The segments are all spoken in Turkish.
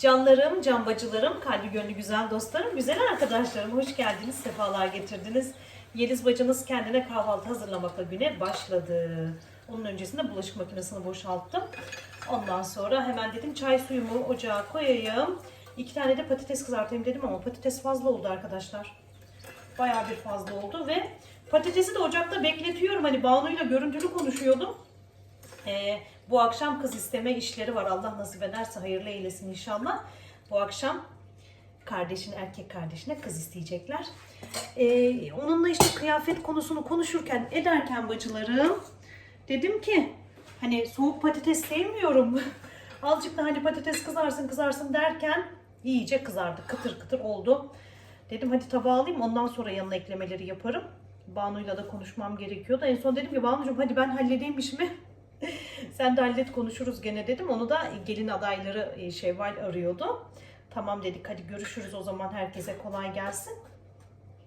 Canlarım, cambacılarım, kalbi gönlü güzel dostlarım, güzel arkadaşlarım hoş geldiniz, sefalar getirdiniz. Yeliz bacınız kendine kahvaltı hazırlamakla güne başladı. Onun öncesinde bulaşık makinesini boşalttım. Ondan sonra hemen dedim çay suyumu ocağa koyayım. İki tane de patates kızartayım dedim ama patates fazla oldu arkadaşlar. Bayağı bir fazla oldu ve patatesi de ocakta bekletiyorum. Hani Banu'yla görüntülü konuşuyordum. Ee, bu akşam kız isteme işleri var. Allah nasip ederse hayırlı eylesin inşallah. Bu akşam kardeşin erkek kardeşine kız isteyecekler. Ee, onunla işte kıyafet konusunu konuşurken ederken bacılarım dedim ki hani soğuk patates sevmiyorum. Azıcık da hani patates kızarsın kızarsın derken iyice kızardı. Kıtır kıtır oldu. Dedim hadi tabağa alayım ondan sonra yanına eklemeleri yaparım. Banu'yla da konuşmam gerekiyordu. En son dedim ki Banu'cum hadi ben halledeyim işimi. Sen de hallet konuşuruz gene dedim. Onu da gelin adayları e, Şevval arıyordu. Tamam dedik hadi görüşürüz o zaman herkese kolay gelsin.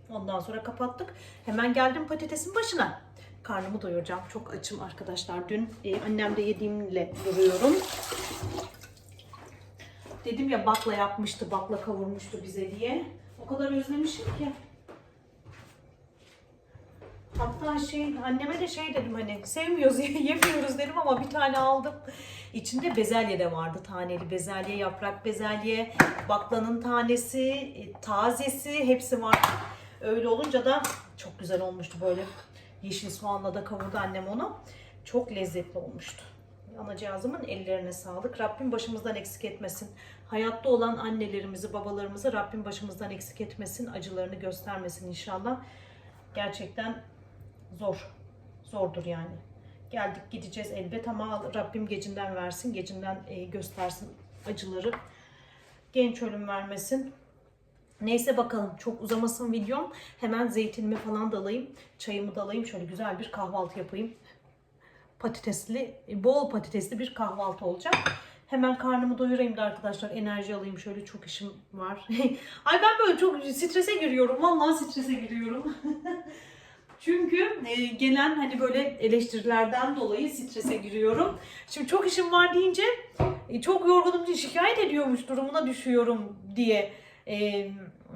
Ondan sonra kapattık. Hemen geldim patatesin başına. Karnımı doyuracağım. Çok açım arkadaşlar. Dün e, annemde yediğimle duruyorum. Dedim ya bakla yapmıştı, bakla kavurmuştu bize diye. O kadar özlemişim ki. Hatta şey anneme de şey dedim hani sevmiyoruz yemiyoruz dedim ama bir tane aldım. İçinde bezelye de vardı taneli bezelye, yaprak bezelye, baklanın tanesi, e, tazesi hepsi var. Öyle olunca da çok güzel olmuştu böyle. Yeşil soğanla da kavurdu annem onu. Çok lezzetli olmuştu. Anacığızımın ellerine sağlık. Rabbim başımızdan eksik etmesin. Hayatta olan annelerimizi, babalarımızı Rabbim başımızdan eksik etmesin. Acılarını göstermesin inşallah. Gerçekten zor. Zordur yani. Geldik gideceğiz elbet ama Rabbim gecinden versin. Gecinden e, göstersin acıları. Genç ölüm vermesin. Neyse bakalım çok uzamasın videom. Hemen zeytinimi falan da alayım. Çayımı da alayım. Şöyle güzel bir kahvaltı yapayım. Patatesli, bol patatesli bir kahvaltı olacak. Hemen karnımı doyurayım da arkadaşlar enerji alayım. Şöyle çok işim var. Ay ben böyle çok strese giriyorum. Vallahi strese giriyorum. Çünkü e, gelen hani böyle eleştirilerden dolayı strese giriyorum. Şimdi çok işim var deyince e, çok yorgunum diye şikayet ediyormuş durumuna düşüyorum diye e,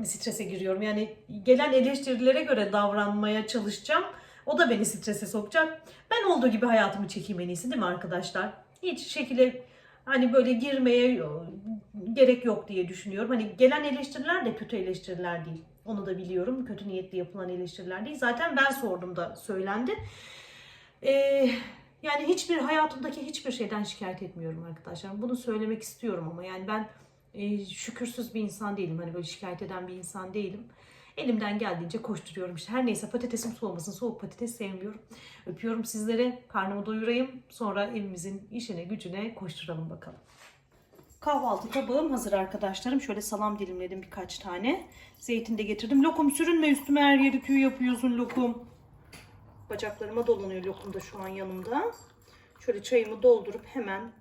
strese giriyorum. Yani gelen eleştirilere göre davranmaya çalışacağım. O da beni strese sokacak. Ben olduğu gibi hayatımı çekeyim en iyisi değil mi arkadaşlar? Hiç şekilde hani böyle girmeye gerek yok diye düşünüyorum. Hani gelen eleştiriler de kötü eleştiriler değil. Onu da biliyorum. Kötü niyetli yapılan eleştiriler değil. Zaten ben sordum da söylendi. Ee, yani hiçbir hayatımdaki hiçbir şeyden şikayet etmiyorum arkadaşlar. Bunu söylemek istiyorum ama yani ben e, şükürsüz bir insan değilim. Hani böyle şikayet eden bir insan değilim. Elimden geldiğince koşturuyorum işte. Her neyse patatesim soğumasın. Soğuk patates sevmiyorum. Öpüyorum sizlere. Karnımı doyurayım. Sonra evimizin işine gücüne koşturalım bakalım. Kahvaltı tabağım hazır arkadaşlarım. Şöyle salam dilimledim birkaç tane. Zeytin de getirdim. Lokum sürünme üstüme her yeri tüy yapıyorsun lokum. Bacaklarıma dolanıyor lokum da şu an yanımda. Şöyle çayımı doldurup hemen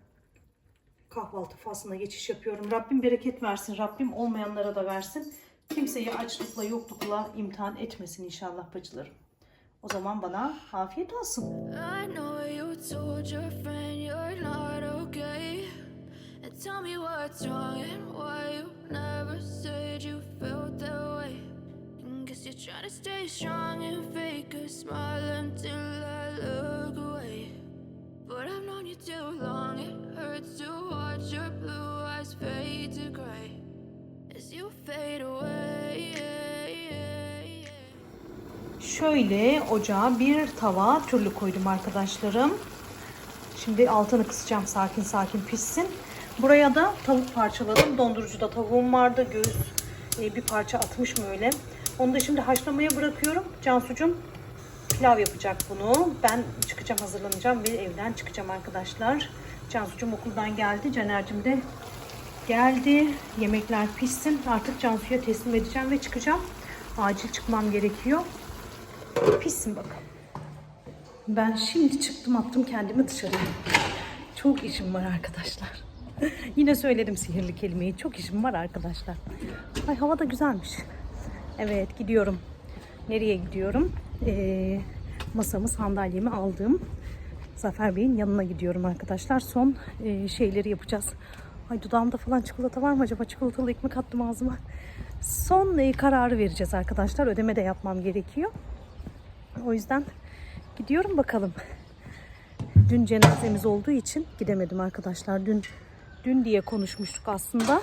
kahvaltı faslına geçiş yapıyorum. Rabbim bereket versin. Rabbim olmayanlara da versin. Kimseyi açlıkla yoklukla imtihan etmesin inşallah bacılarım. O zaman bana afiyet olsun. I know you told your friend you're not tell me what's wrong and why you never said you felt that way. Guess you're trying to stay strong and fake a smile until I look away. But I've known you too long, it hurts to watch your blue eyes fade to gray as you fade away. Şöyle ocağa bir tava türlü koydum arkadaşlarım. Şimdi altını kısacağım sakin sakin pişsin. Buraya da tavuk parçaladım. Dondurucuda tavuğum vardı. Göğüs e, bir parça atmışım öyle. Onu da şimdi haşlamaya bırakıyorum. Cansucum pilav yapacak bunu. Ben çıkacağım hazırlanacağım ve evden çıkacağım arkadaşlar. Cansucum okuldan geldi. Caner'cim de geldi. Yemekler pişsin. Artık Cansu'ya teslim edeceğim ve çıkacağım. Acil çıkmam gerekiyor. Pişsin bakalım. Ben şimdi çıktım attım kendimi dışarıya. Çok işim var arkadaşlar. Yine söyledim sihirli kelimeyi. Çok işim var arkadaşlar. Ay hava da güzelmiş. Evet gidiyorum. Nereye gidiyorum? Ee, masamı sandalyemi aldım. Zafer Bey'in yanına gidiyorum arkadaşlar. Son e, şeyleri yapacağız. Ay dudağımda falan çikolata var mı acaba? Çikolatalı ekmek attım ağzıma. Son e, kararı vereceğiz arkadaşlar. Ödeme de yapmam gerekiyor. O yüzden gidiyorum bakalım. Dün cenazemiz olduğu için gidemedim arkadaşlar. Dün dün diye konuşmuştuk aslında.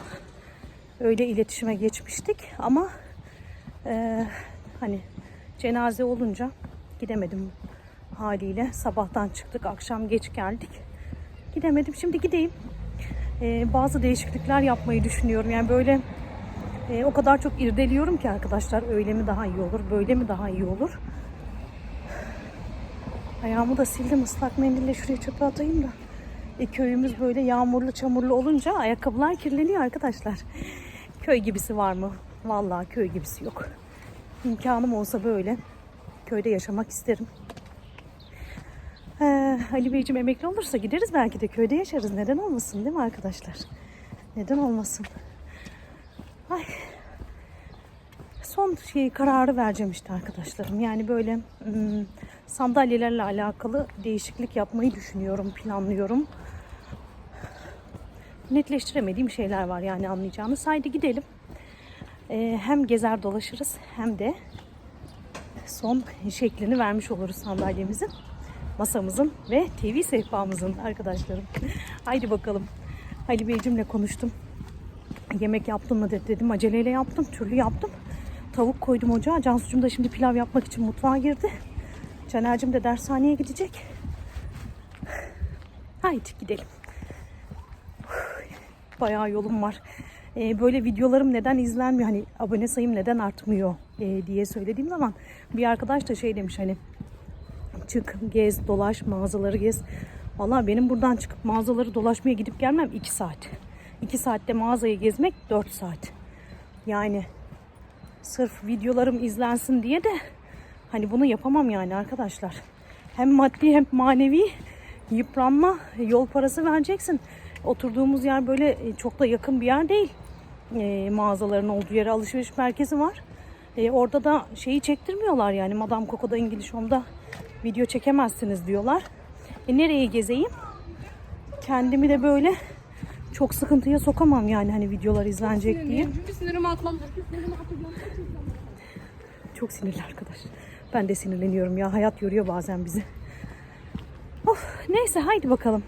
Öyle iletişime geçmiştik ama e, hani cenaze olunca gidemedim haliyle. Sabahtan çıktık, akşam geç geldik. Gidemedim. Şimdi gideyim. E, bazı değişiklikler yapmayı düşünüyorum. Yani böyle e, o kadar çok irdeliyorum ki arkadaşlar öyle mi daha iyi olur, böyle mi daha iyi olur. Ayağımı da sildim ıslak mendille şuraya çöpe atayım da. E, köyümüz böyle yağmurlu çamurlu olunca ayakkabılar kirleniyor arkadaşlar. Köy gibisi var mı? Vallahi köy gibisi yok. İmkanım olsa böyle köyde yaşamak isterim. Ee, Ali Beyciğim emekli olursa gideriz belki de köyde yaşarız. Neden olmasın değil mi arkadaşlar? Neden olmasın? Ay. Son şey kararı vereceğim işte arkadaşlarım. Yani böyle ım, sandalyelerle alakalı değişiklik yapmayı düşünüyorum, planlıyorum. Netleştiremediğim şeyler var yani anlayacağınız. Haydi gidelim. Ee, hem gezer dolaşırız hem de son şeklini vermiş oluruz sandalyemizin, masamızın ve TV sehpamızın arkadaşlarım. Haydi bakalım. Ali Beyciğimle konuştum. Yemek yaptım mı dedi- dedim. Aceleyle yaptım. Türlü yaptım. Tavuk koydum ocağa. Cansucuğum da şimdi pilav yapmak için mutfağa girdi. Caner'cim de dershaneye gidecek. Haydi gidelim. Bayağı yolum var. Ee, böyle videolarım neden izlenmiyor? Hani abone sayım neden artmıyor ee, diye söylediğim zaman bir arkadaş da şey demiş hani çık gez dolaş mağazaları gez. Valla benim buradan çıkıp mağazaları dolaşmaya gidip gelmem 2 saat. 2 saatte mağazayı gezmek 4 saat. Yani sırf videolarım izlensin diye de hani bunu yapamam yani arkadaşlar. Hem maddi hem manevi yıpranma, yol parası vereceksin. Oturduğumuz yer böyle e, çok da yakın bir yer değil. E, mağazaların olduğu yere alışveriş merkezi var. E, orada da şeyi çektirmiyorlar yani Madame Coco'da İngiliz Home'da video çekemezsiniz diyorlar. E, nereye gezeyim? Kendimi de böyle çok sıkıntıya sokamam yani hani videolar izlenecek diye. Çünkü sinirimi atmam. Sinirimi. Çok sinirli arkadaş. Ben de sinirleniyorum ya. Hayat yoruyor bazen bizi. Of, neyse haydi bakalım.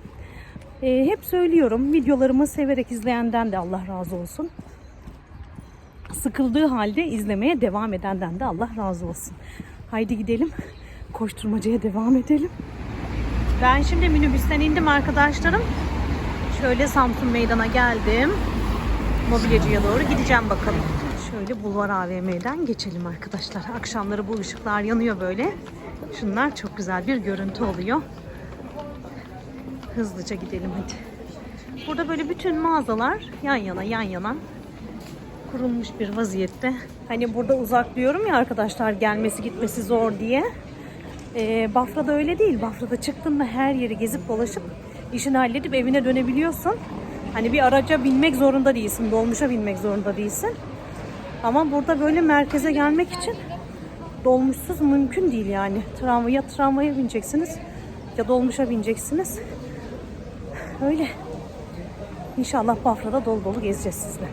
Ee, hep söylüyorum. Videolarımı severek izleyenden de Allah razı olsun. Sıkıldığı halde izlemeye devam edenden de Allah razı olsun. Haydi gidelim. Koşturmacaya devam edelim. Ben şimdi minibüsten indim arkadaşlarım. Şöyle Samsun Meydan'a geldim. Mobilyacıya doğru gideceğim bakalım. Şöyle Bulvar AVM'den geçelim arkadaşlar. Akşamları bu ışıklar yanıyor böyle. Şunlar çok güzel bir görüntü oluyor. Hızlıca gidelim hadi. Burada böyle bütün mağazalar yan yana yan yana kurulmuş bir vaziyette. Hani burada uzak diyorum ya arkadaşlar gelmesi gitmesi zor diye. Ee, Bafra'da öyle değil. Bafra'da çıktın mı her yeri gezip dolaşıp işini halledip evine dönebiliyorsun. Hani bir araca binmek zorunda değilsin. Dolmuşa binmek zorunda değilsin. Ama burada böyle merkeze gelmek için dolmuşsuz mümkün değil yani. Tramvaya ya tramvaya bineceksiniz ya dolmuşa bineceksiniz. Öyle. İnşallah Bafra'da dolu dolu gezeceğiz sizle.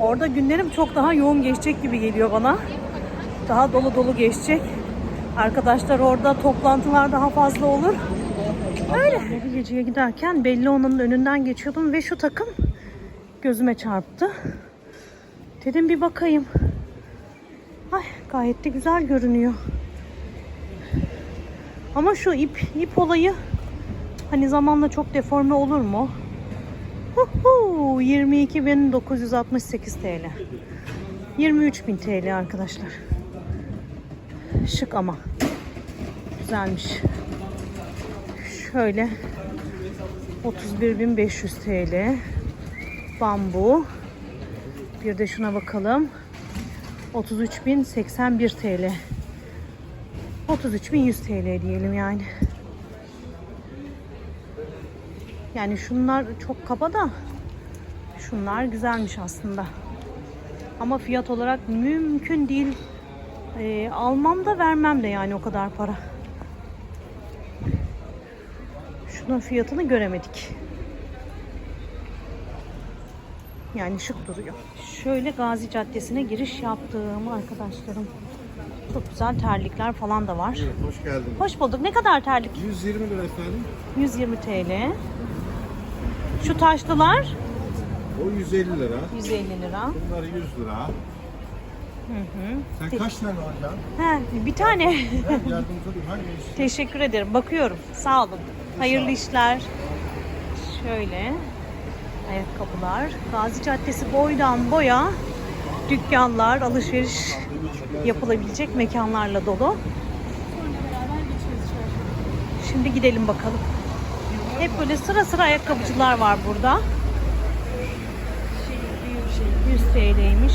Orada günlerim çok daha yoğun geçecek gibi geliyor bana. Daha dolu dolu geçecek. Arkadaşlar orada toplantılar daha fazla olur. Öyle. Mobilyacıya giderken belli onun önünden geçiyordum ve şu takım gözüme çarptı. Dedim bir bakayım. Ay gayet de güzel görünüyor. Ama şu ip ip olayı hani zamanla çok deforme olur mu? Huhu, 22.968 TL. 23.000 TL arkadaşlar. Şık ama. Güzelmiş. Şöyle 31.500 TL. Bambu. Bir de şuna bakalım. 33.081 TL. 33.100 TL diyelim yani. Yani şunlar çok kaba da şunlar güzelmiş aslında. Ama fiyat olarak mümkün değil. Ee, almam da vermem de yani o kadar para. Şunun fiyatını göremedik. Yani şık duruyor. Şöyle Gazi Caddesi'ne giriş yaptığım arkadaşlarım. Çok güzel terlikler falan da var. Evet, hoş geldiniz. Hoş bulduk. Ne kadar terlik? 120 lira efendim. 120 TL. Şu taşlılar O 150 lira. 150 lira. Bunlar 100 lira. Sen kaç tane alacaksın? He, bir tane. Ben yardımcı olayım. Hangi Teşekkür ederim. Bakıyorum. Sağ olun. Hayırlı işler. Şöyle ayakkabılar. Gazi Caddesi boydan boya dükkanlar, alışveriş yapılabilecek mekanlarla dolu. Şimdi gidelim bakalım. Hep böyle sıra sıra ayakkabıcılar var burada. 100 TL'ymiş.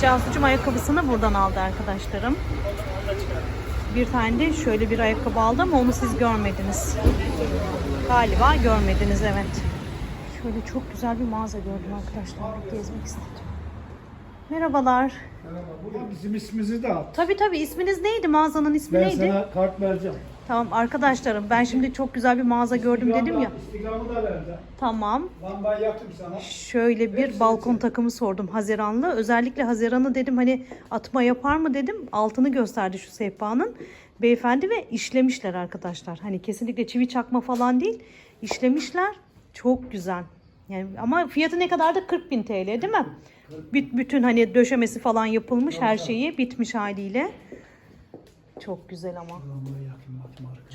Cansucuğum ayakkabısını buradan aldı arkadaşlarım. Bir tane de şöyle bir ayakkabı aldı ama onu siz görmediniz. Galiba görmediniz evet. Şöyle çok güzel bir mağaza gördüm arkadaşlar. Gezmek istedim. Merhabalar. Bizim ismimizi de at. Tabii tabii isminiz neydi? Mağazanın ismi Ben neydi? sana kart vereceğim. Tamam arkadaşlarım ben şimdi çok güzel bir mağaza gördüm dedim ya. İstikramı da vereceğim. Tamam. Lambayı yaktım sana. Şöyle bir balkon takımı sordum Haziranlı. Özellikle Haziran'ı dedim hani atma yapar mı dedim. Altını gösterdi şu sehpanın. Beyefendi ve işlemişler arkadaşlar. Hani kesinlikle çivi çakma falan değil. İşlemişler. Çok güzel. Yani ama fiyatı ne kadar da 40 bin TL değil mi? Büt- Bütün hani döşemesi falan yapılmış her şeyi bitmiş haliyle. Çok güzel ama.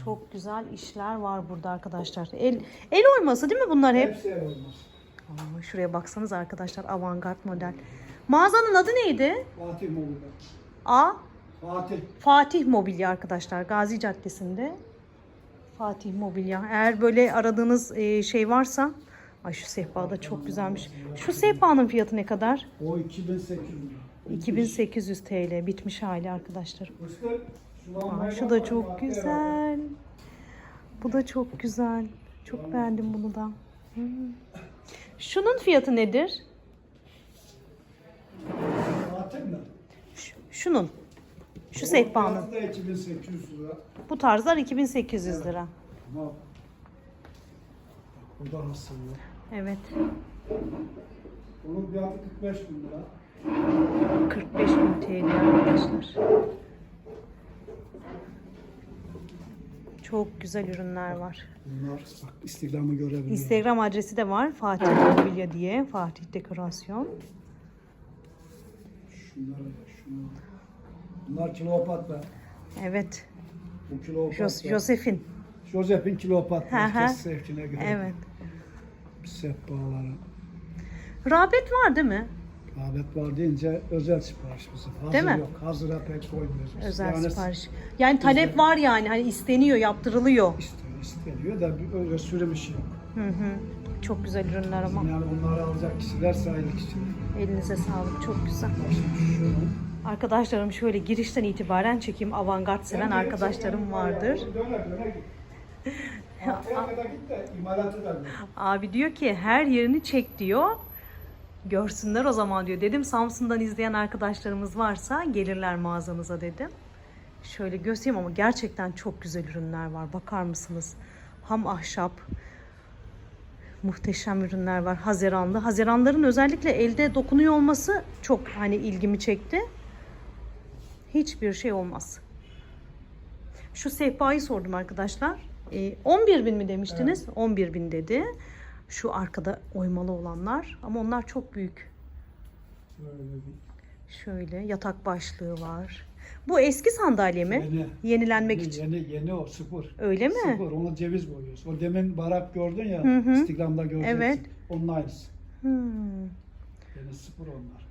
Çok güzel işler var burada arkadaşlar. El el oyması değil mi bunlar hep? Hepsi el. Aa, şuraya baksanız arkadaşlar avantgard model. Mağazanın adı neydi? Fatih Mobilya. A. Fatih. Fatih Mobilya arkadaşlar. Gazi Caddesi'nde. Fatih Mobilya. Eğer böyle aradığınız e, şey varsa Ay şu sehpa da çok güzelmiş. Şu sehpanın fiyatı ne kadar? O 2800 lira. 2800 TL. Bitmiş hali arkadaşlar. Aa, şu da çok güzel. Bu da çok güzel. Çok beğendim bunu da. Hmm. Şunun fiyatı nedir? Ş- Şunun. Şu sehpanın. Fiyatı da 2800 lira. Bu tarzlar 2800 lira. Bu da nasıl ya? Evet. Onun fiyatı 45 bin lira. 45 bin TL arkadaşlar. Çok güzel ürünler var. Bunlar bak Instagram'ı görebiliyor. Instagram adresi de var. Fatih Mobilya diye. Fatih Dekorasyon. Şunlar, şunlar. Bunlar Kleopatra. Evet. Bu Kleopatra. Jos Joseph'in. Joseph'in Hı Kleopatra. sevkine göre. Evet. Sehpaları. Rağbet var değil mi? Rağbet var deyince özel sipariş bizim. Hazır Değil mi? yok. Hazıra pek koymuyoruz. biz. Özel yani sipariş. Yani talep var yani. Hani isteniyor, yaptırılıyor. Istiyor, isteniyor da bir öyle sürüm işi yok. Hı hı. Çok güzel ürünler ama. Yani bunları alacak kişiler sayılı kişiler. Elinize sağlık. Çok güzel. Şu. Arkadaşlarım şöyle girişten itibaren çekim avantgard seven arkadaşlarım vardır. Döne döne git. Abi diyor ki her yerini çek diyor. Görsünler o zaman diyor. Dedim Samsun'dan izleyen arkadaşlarımız varsa gelirler mağazanıza dedim. Şöyle göstereyim ama gerçekten çok güzel ürünler var. Bakar mısınız? Ham ahşap. Muhteşem ürünler var. Haziranlı. Haziranların özellikle elde dokunuyor olması çok hani ilgimi çekti. Hiçbir şey olmaz. Şu sehpayı sordum arkadaşlar. Ee, 11 bin mi demiştiniz? 11 bin dedi. Şu arkada oymalı olanlar. Ama onlar çok büyük. Böyle bir Şöyle yatak başlığı var. Bu eski sandalye mi? Yeni. Yenilenmek yeni, için. Yeni, yeni o sıfır. Öyle mi? Sıfır. Onu ceviz boyuyoruz. O demin barak gördün ya. Hı hı. Instagram'da göreceksin. Evet. Onun aynısı. Hmm, Yeni sıfır onlar.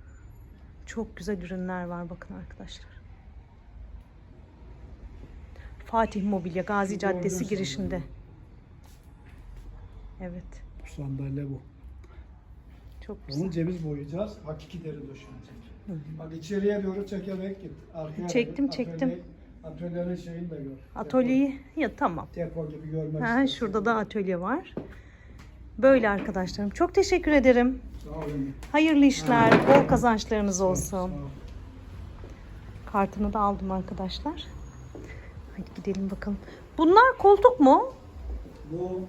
çok güzel ürünler var bakın arkadaşlar. Fatih Mobilya Gazi Caddesi girişinde. Evet. Bu sandalye bu. Çok güzel. Onu ceviz boyayacağız. Hakiki deri döşenecek. Bak içeriye doğru çekerek git. Arkaya Çektim, git. çektim. Atölye- Atölyenin şeyini de gör. Atölyeyi ya tamam. Depo, gibi görmek Ha, şurada da atölye var. Böyle arkadaşlarım. Çok teşekkür ederim. Sağ olun. Hayırlı işler, bol kazançlarınız Sağ olsun. ol. Kartını da aldım arkadaşlar. Hadi gidelim bakalım. Bunlar koltuk mu? Bu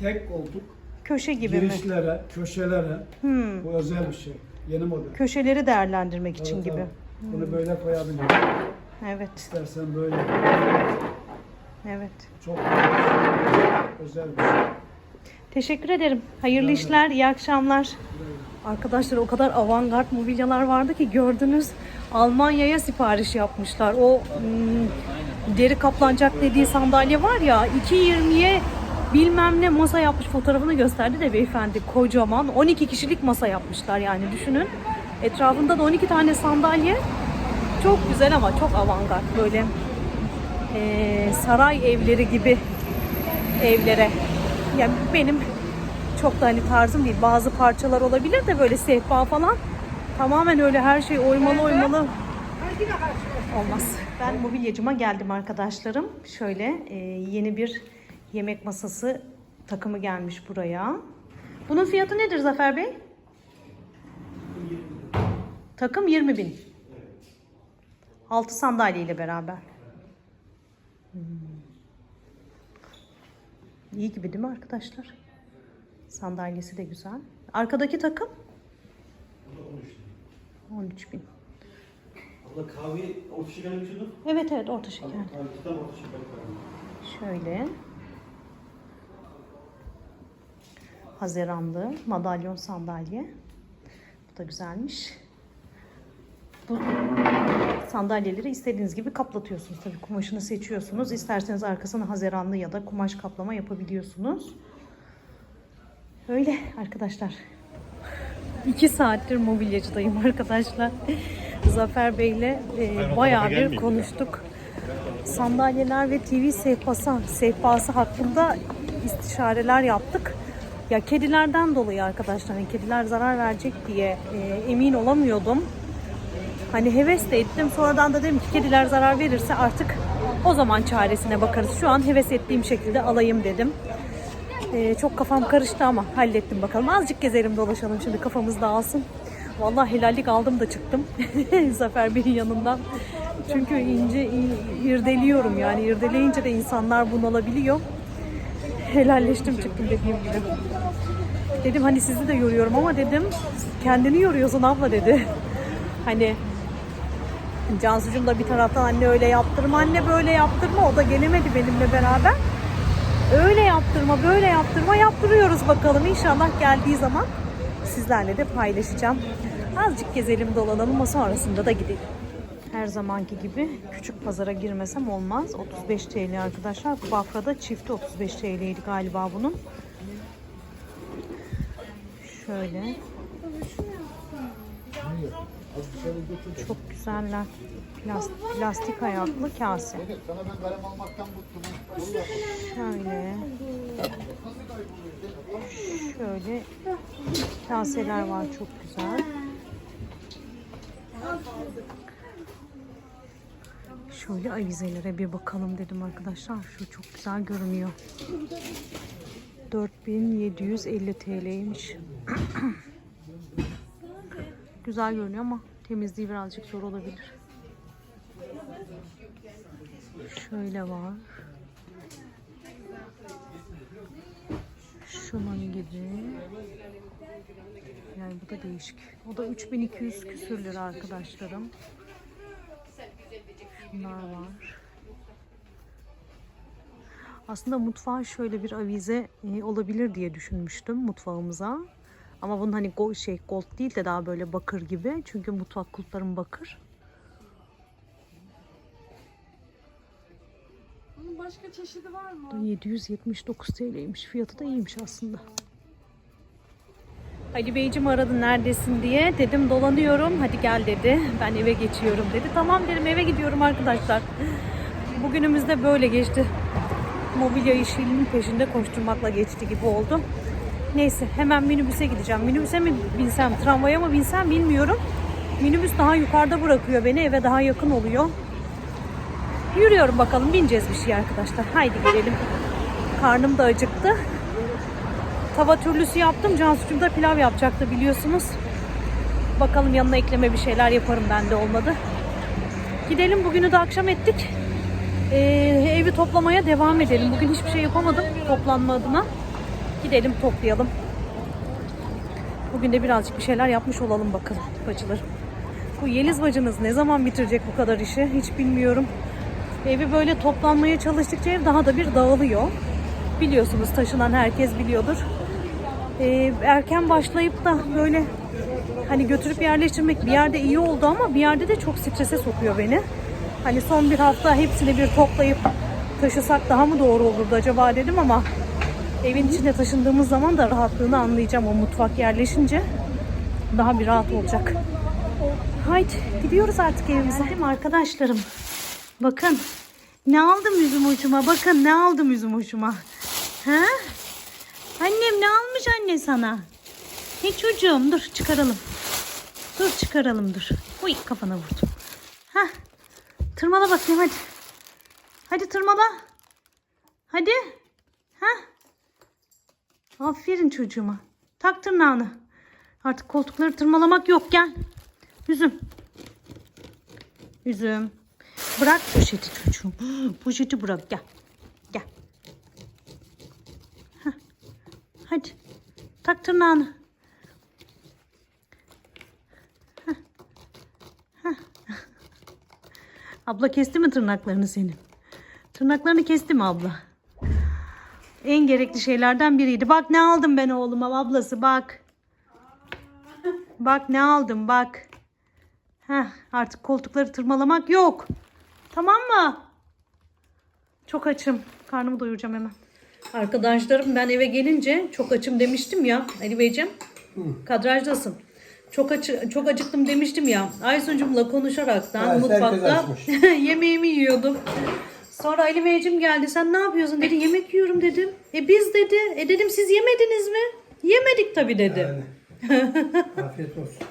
tek koltuk. Köşe gibi mi? girişlere, köşelere. Hmm. Bu özel bir şey. Yeni model. Köşeleri değerlendirmek için Evet, gibi. evet. Bunu böyle koyabilirim. Evet, İstersen böyle. evet. Çok özel bir şey. Teşekkür ederim. Hayırlı işler, iyi akşamlar. Arkadaşlar o kadar avantgard mobilyalar vardı ki gördünüz. Almanya'ya sipariş yapmışlar. O hmm, deri kaplanacak dediği sandalye var ya 2.20'ye bilmem ne masa yapmış fotoğrafını gösterdi de beyefendi kocaman 12 kişilik masa yapmışlar yani düşünün. Etrafında da 12 tane sandalye. Çok güzel ama çok avantgard böyle eee, saray evleri gibi evlere. Yani benim çok da hani tarzım değil. Bazı parçalar olabilir de böyle sehpa falan. Tamamen öyle her şey oymalı oymalı olmaz. Ben mobilyacıma geldim arkadaşlarım. Şöyle e, yeni bir yemek masası takımı gelmiş buraya. Bunun fiyatı nedir Zafer Bey? Takım 20 bin. 6 sandalye ile beraber. İyi gibi değil mi arkadaşlar? Sandalyesi de güzel. Arkadaki takım? 13 bin. Abla kahve orta şekerli şey yok. Evet evet orta şeker. Abi tutam orta şekerli kahve. Şöyle. Haziranlı madalyon sandalye. Bu da güzelmiş. Bu sandalyeleri istediğiniz gibi kaplatıyorsunuz. Tabii kumaşını seçiyorsunuz. İsterseniz arkasına haziranlı ya da kumaş kaplama yapabiliyorsunuz. Öyle arkadaşlar. İki saattir mobilyacıdayım arkadaşlar. Zafer Bey'le e, bayağı bir konuştuk. Sandalyeler ve TV sehpası, sehpası hakkında istişareler yaptık. Ya kedilerden dolayı arkadaşlar, hani kediler zarar verecek diye e, emin olamıyordum. Hani heves de ettim. Sonradan da dedim ki kediler zarar verirse artık o zaman çaresine bakarız. Şu an heves ettiğim şekilde alayım dedim. Ee, çok kafam karıştı ama hallettim bakalım. Azıcık gezelim dolaşalım şimdi kafamız dağılsın. Vallahi helallik aldım da çıktım Zafer Bey'in yanından. Çünkü ince irdeliyorum yani irdeleyince de insanlar bunalabiliyor. Helalleştim çıktım dediğim gibi. Dedim hani sizi de yoruyorum ama dedim kendini yoruyorsun abla dedi. Hani Cansucuğum da bir taraftan anne öyle yaptırma, anne böyle yaptırma. O da gelemedi benimle beraber. Öyle yaptırma, böyle yaptırma yaptırıyoruz bakalım. İnşallah geldiği zaman sizlerle de paylaşacağım. Azıcık gezelim dolanalım ama sonrasında da gidelim. Her zamanki gibi küçük pazara girmesem olmaz. 35 TL arkadaşlar. Bafra'da çifti 35 TL'ydi galiba bunun. Şöyle. Çok güzeller. Plastik, plastik ayaklı kase. Sana ben kalem almaktan bıktım. Şöyle. Şöyle kaseler var çok güzel. Şöyle avizelere bir bakalım dedim arkadaşlar. Şu çok güzel görünüyor. 4750 TL'ymiş. güzel görünüyor ama temizliği birazcık zor olabilir. Şöyle var. Şunun gibi. Yani bu da değişik. O da 3200 küsür lira arkadaşlarım. Şunlar var. Aslında mutfağa şöyle bir avize e, olabilir diye düşünmüştüm mutfağımıza. Ama bunun hani şey gold değil de daha böyle bakır gibi. Çünkü mutfak kulplarım bakır. Bunun başka çeşidi var mı? 779 TL'ymiş. Fiyatı da iyiymiş aslında. Ali Beyciğim aradı neredesin diye. Dedim dolanıyorum. Hadi gel dedi. Ben eve geçiyorum dedi. Tamam dedim eve gidiyorum arkadaşlar. Bugünümüz de böyle geçti. Mobilya işinin peşinde koşturmakla geçti gibi oldu. Neyse hemen minibüse gideceğim. Minibüse mi binsem, tramvaya mı binsem bilmiyorum. Minibüs daha yukarıda bırakıyor beni. Eve daha yakın oluyor. Yürüyorum bakalım bineceğiz bir şey arkadaşlar. Haydi gidelim. Karnım da acıktı. Tava türlüsü yaptım. Cansu'cum da pilav yapacaktı biliyorsunuz. Bakalım yanına ekleme bir şeyler yaparım ben de olmadı. Gidelim bugünü de akşam ettik. Ee, evi toplamaya devam edelim. Bugün hiçbir şey yapamadım toplanma adına. Gidelim toplayalım. Bugün de birazcık bir şeyler yapmış olalım bakalım bacılarım. Bu Yeliz bacınız ne zaman bitirecek bu kadar işi hiç bilmiyorum. Evi böyle toplanmaya çalıştıkça ev daha da bir dağılıyor. Biliyorsunuz taşınan herkes biliyordur. Ee, erken başlayıp da böyle hani götürüp yerleştirmek bir yerde iyi oldu ama bir yerde de çok strese sokuyor beni. Hani son bir hafta hepsini bir toplayıp taşısak daha mı doğru olurdu acaba dedim ama evin içine taşındığımız zaman da rahatlığını anlayacağım o mutfak yerleşince. Daha bir rahat olacak. Haydi gidiyoruz artık evimize. Mi arkadaşlarım? Bakın ne aldım üzüm uçuma. Bakın ne aldım üzüm uçuma. Ha? Annem ne almış anne sana? Ne çocuğum dur çıkaralım. Dur çıkaralım dur. Uy kafana vurdum. Ha? Tırmala bakayım hadi. Hadi tırmala. Hadi. Ha? Aferin çocuğuma. Tak tırnağını. Artık koltukları tırmalamak yok gel. Üzüm. Üzüm. Bırak poşeti çocuğum. Poşeti bırak gel. Gel. Heh. Hadi. Tak tırnağını. Abla kesti mi tırnaklarını senin? Tırnaklarını kesti mi abla? En gerekli şeylerden biriydi. Bak ne aldım ben oğluma ablası bak. Bak ne aldım bak. Heh, artık koltukları tırmalamak yok. Tamam mı? Çok açım. Karnımı doyuracağım hemen. Arkadaşlarım ben eve gelince çok açım demiştim ya. Ali Beyciğim. Kadrajdasın. Çok açı, çok acıktım demiştim ya. Aysuncum'la konuşaraktan Evet, mutfakta yemeğimi yiyordum. Sonra Ali Beyciğim geldi. Sen ne yapıyorsun dedi. Yemek yiyorum dedim. E biz dedi. E dedim siz yemediniz mi? Yemedik tabii dedi. Afiyet olsun.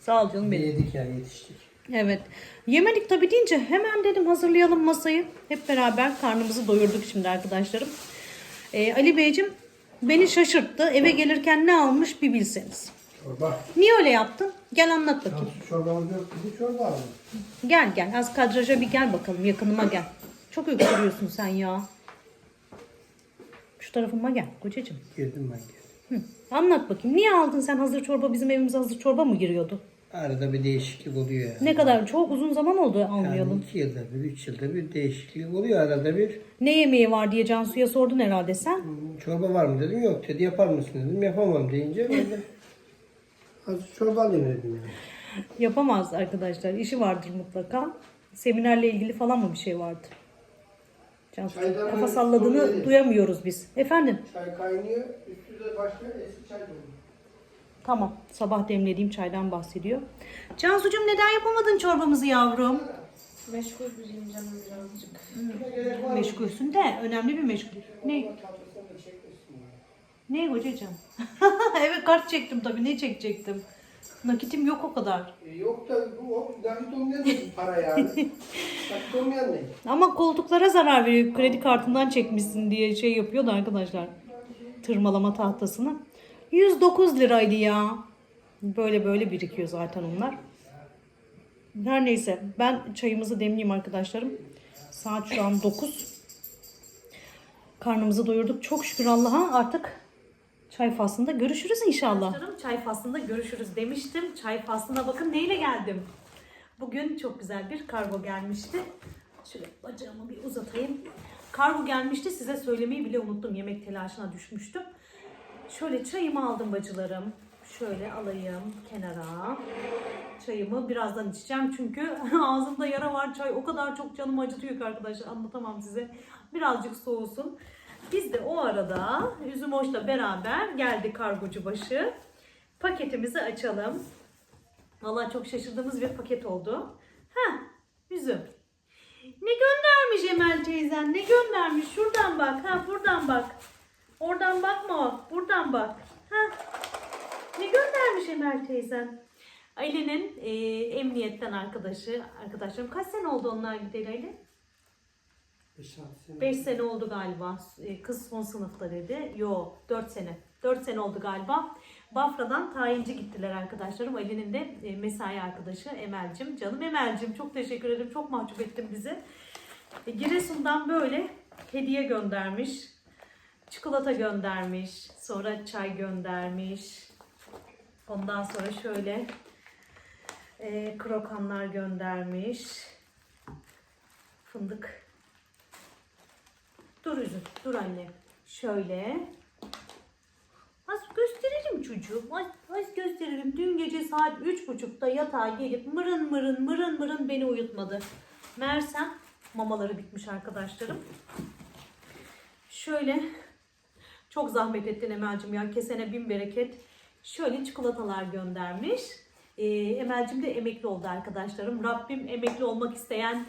Sağ ol canım benim. Yedik yani yetiştik. Evet. Yemedik tabii deyince hemen dedim hazırlayalım masayı. Hep beraber karnımızı doyurduk şimdi arkadaşlarım. Ee, Ali Beyciğim beni şaşırttı. Eve gelirken ne almış bir bilseniz. Çorba. Niye öyle yaptın? Gel anlat bakayım. Nasıl çorbamız yok çorba aldım. Gel gel az kadraja bir gel bakalım yakınıma gel. Çok öksürüyorsun sen ya. Şu tarafıma gel kocacığım. Girdim ben girdim. Hı. Anlat bakayım. Niye aldın sen hazır çorba? Bizim evimize hazır çorba mı giriyordu? Arada bir değişiklik oluyor yani. Ne kadar? Çok uzun zaman oldu almayalım. Yani iki yılda bir, üç yılda bir değişiklik oluyor arada bir. Ne yemeği var diye Cansu'ya sordun herhalde sen. Çorba var mı dedim yok dedi yapar mısın dedim yapamam deyince ben de azıcık çorba alayım dedim yani. Yapamaz arkadaşlar. İşi vardır mutlaka. Seminerle ilgili falan mı bir şey vardı? Cansu Çaydan kafa salladığını duyamıyoruz biz. Efendim? Çay kaynıyor üstü de başka eski çay dolu. Tamam. Sabah demlediğim çaydan bahsediyor. Cansucuğum neden yapamadın çorbamızı yavrum? Meşgul biriyim canım birazcık. Meşgulsün de önemli bir meşgul. Ne? Ne hocacığım? evet kart çektim tabii. Ne çekecektim? Nakitim yok o kadar. E, yok da bu o nakit olmayan para yani. nakit olmayan ne? Ama koltuklara zarar veriyor. Kredi kartından çekmişsin diye şey yapıyordu arkadaşlar. Tırmalama tahtasını. 109 liraydı ya. Böyle böyle birikiyor zaten onlar. Her neyse ben çayımızı demleyeyim arkadaşlarım. Saat şu an 9. Karnımızı doyurduk. Çok şükür Allah'a artık çay faslında görüşürüz inşallah. Çay faslında görüşürüz demiştim. Çay faslına bakın neyle geldim. Bugün çok güzel bir kargo gelmişti. Şöyle bacağımı bir uzatayım. Kargo gelmişti. Size söylemeyi bile unuttum. Yemek telaşına düşmüştüm. Şöyle çayımı aldım bacılarım. Şöyle alayım kenara. Çayımı birazdan içeceğim çünkü ağzımda yara var. Çay o kadar çok canımı acıtıyor ki arkadaşlar anlatamam size. Birazcık soğusun. Biz de o arada Üzüm Hoş'la beraber geldi kargocu başı. Paketimizi açalım. Vallahi çok şaşırdığımız bir paket oldu. Ha, üzüm. Ne göndermiş Emel teyzen? Ne göndermiş? Şuradan bak. Ha, buradan bak. Oradan bakma. Buradan bak. Ha. Ne göndermiş Emel teyzen? Ali'nin e, emniyetten arkadaşı, arkadaşlarım. Kaç sene oldu onlar gideli Ali? 5 sene oldu galiba. E, Kız son sınıfta dedi. Yo 4 sene. 4 sene oldu galiba. Bafra'dan tayinci gittiler arkadaşlarım. Ali'nin de e, mesai arkadaşı Emel'cim. Canım Emel'cim çok teşekkür ederim. Çok mahcup ettin bizi. E, Giresun'dan böyle hediye göndermiş. Çikolata göndermiş. Sonra çay göndermiş. Ondan sonra şöyle e, krokanlar göndermiş. Fındık. Dur üzüm, dur anne. Şöyle. Az gösterelim çocuğum. Az, az gösterelim. Dün gece saat üç buçukta yatağa gelip mırın mırın mırın mırın beni uyutmadı. Mersem mamaları bitmiş arkadaşlarım. Şöyle çok zahmet ettin Emel'cim ya. Kesene bin bereket. Şöyle çikolatalar göndermiş. Ee, Emel'cim de emekli oldu arkadaşlarım. Rabbim emekli olmak isteyen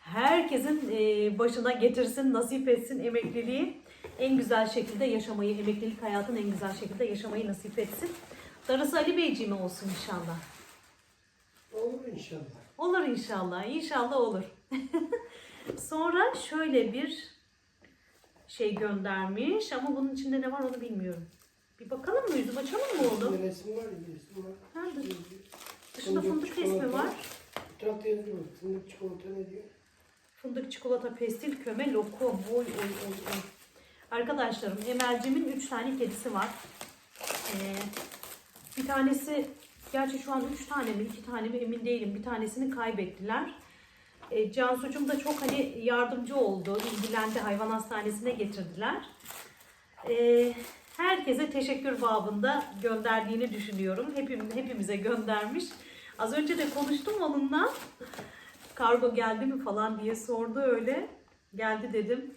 herkesin e, başına getirsin, nasip etsin emekliliği. En güzel şekilde yaşamayı, emeklilik hayatın en güzel şekilde yaşamayı nasip etsin. Darısı Ali Beyciğime olsun inşallah. Olur inşallah. Olur inşallah. İnşallah olur. Sonra şöyle bir şey göndermiş ama bunun içinde ne var onu bilmiyorum. Bir bakalım mı yüzüm açalım mı onu? Bir resim var, bir resim var. Nerede? Dışında Fındık, fındık resmi çikolata. var. Bir tarafta yazıyor. Fındık çikolata ne diyor? Fındık, çikolata, pestil, köme, lokum. Oy oy oy oy. Arkadaşlarım Emel'cimin 3 tane kedisi var. Ee, bir tanesi, gerçi şu an 3 tane mi 2 tane mi emin değilim. Bir tanesini kaybettiler. E, Cansu'cum da çok hani yardımcı oldu. ilgilendi hayvan hastanesine getirdiler. E, herkese teşekkür babında gönderdiğini düşünüyorum. Hepim, hepimize göndermiş. Az önce de konuştum onunla. Kargo geldi mi falan diye sordu öyle. Geldi dedim.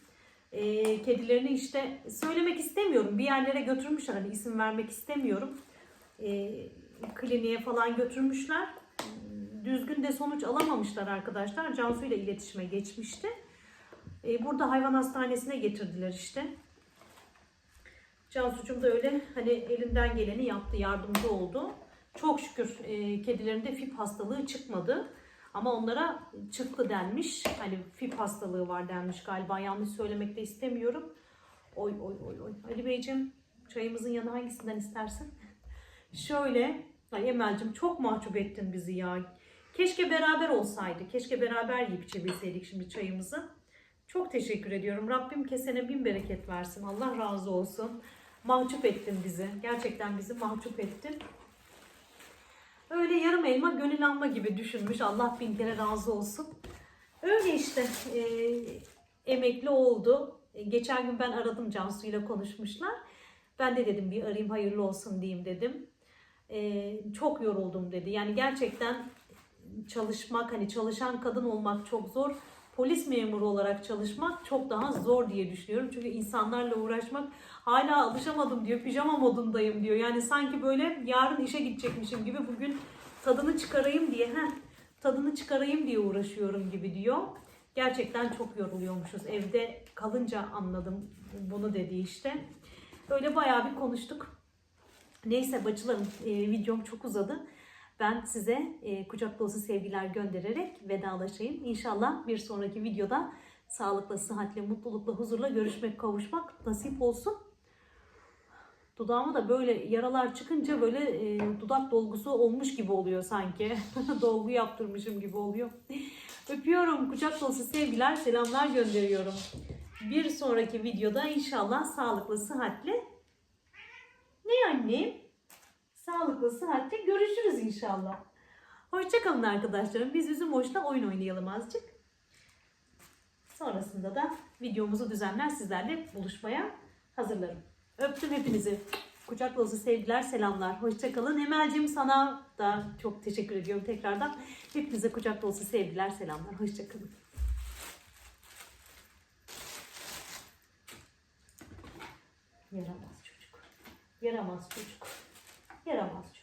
E, kedilerini işte söylemek istemiyorum. Bir yerlere götürmüşler. Hani isim vermek istemiyorum. E, kliniğe falan götürmüşler düzgün de sonuç alamamışlar arkadaşlar. Cansu ile iletişime geçmişti. Ee, burada hayvan hastanesine getirdiler işte. Cansu'cum da öyle hani elinden geleni yaptı, yardımcı oldu. Çok şükür e, kedilerinde FIP hastalığı çıkmadı. Ama onlara çıktı denmiş. Hani FIP hastalığı var denmiş galiba. Yanlış söylemek de istemiyorum. Oy oy oy oy. Ali Beyciğim çayımızın yanı hangisinden istersin? Şöyle, ay Emel'cim çok mahcup ettin bizi ya. Keşke beraber olsaydı. Keşke beraber yiyip içebilseydik şimdi çayımızı. Çok teşekkür ediyorum. Rabbim kesene bin bereket versin. Allah razı olsun. Mahcup ettin bizi. Gerçekten bizi mahcup ettin. Öyle yarım elma gönül alma gibi düşünmüş. Allah bin kere razı olsun. Öyle işte. e, emekli oldu. E, geçen gün ben aradım Cansu ile konuşmuşlar. Ben de dedim bir arayayım hayırlı olsun diyeyim dedim. E, çok yoruldum dedi. Yani gerçekten çalışmak hani çalışan kadın olmak çok zor. Polis memuru olarak çalışmak çok daha zor diye düşünüyorum. Çünkü insanlarla uğraşmak hala alışamadım diyor. Pijama modundayım diyor. Yani sanki böyle yarın işe gidecekmişim gibi bugün tadını çıkarayım diye heh, tadını çıkarayım diye uğraşıyorum gibi diyor. Gerçekten çok yoruluyormuşuz. Evde kalınca anladım bunu dedi işte. Öyle bayağı bir konuştuk. Neyse bacılarım e, videom çok uzadı. Ben size e, kucak dolusu sevgiler göndererek vedalaşayım. İnşallah bir sonraki videoda sağlıkla, sıhhatle, mutlulukla, huzurla görüşmek, kavuşmak nasip olsun. Dudağıma da böyle yaralar çıkınca böyle e, dudak dolgusu olmuş gibi oluyor sanki. Dolgu yaptırmışım gibi oluyor. Öpüyorum. Kucak dolusu sevgiler, selamlar gönderiyorum. Bir sonraki videoda inşallah sağlıklı, sıhhatle ne annem? Sağlıklı, sıhhatle görüşürüz inşallah. Hoşçakalın arkadaşlarım. Biz üzüm hoşla oyun oynayalım azıcık. Sonrasında da videomuzu düzenler sizlerle buluşmaya hazırlarım. Öptüm hepinizi. Kucak dolusu sevgiler, selamlar. Hoşçakalın. Emel'cim sana da çok teşekkür ediyorum tekrardan. Hepinize kucak dolusu sevgiler, selamlar. Hoşçakalın. Yaramaz çocuk. Yaramaz çocuk. Yaramaz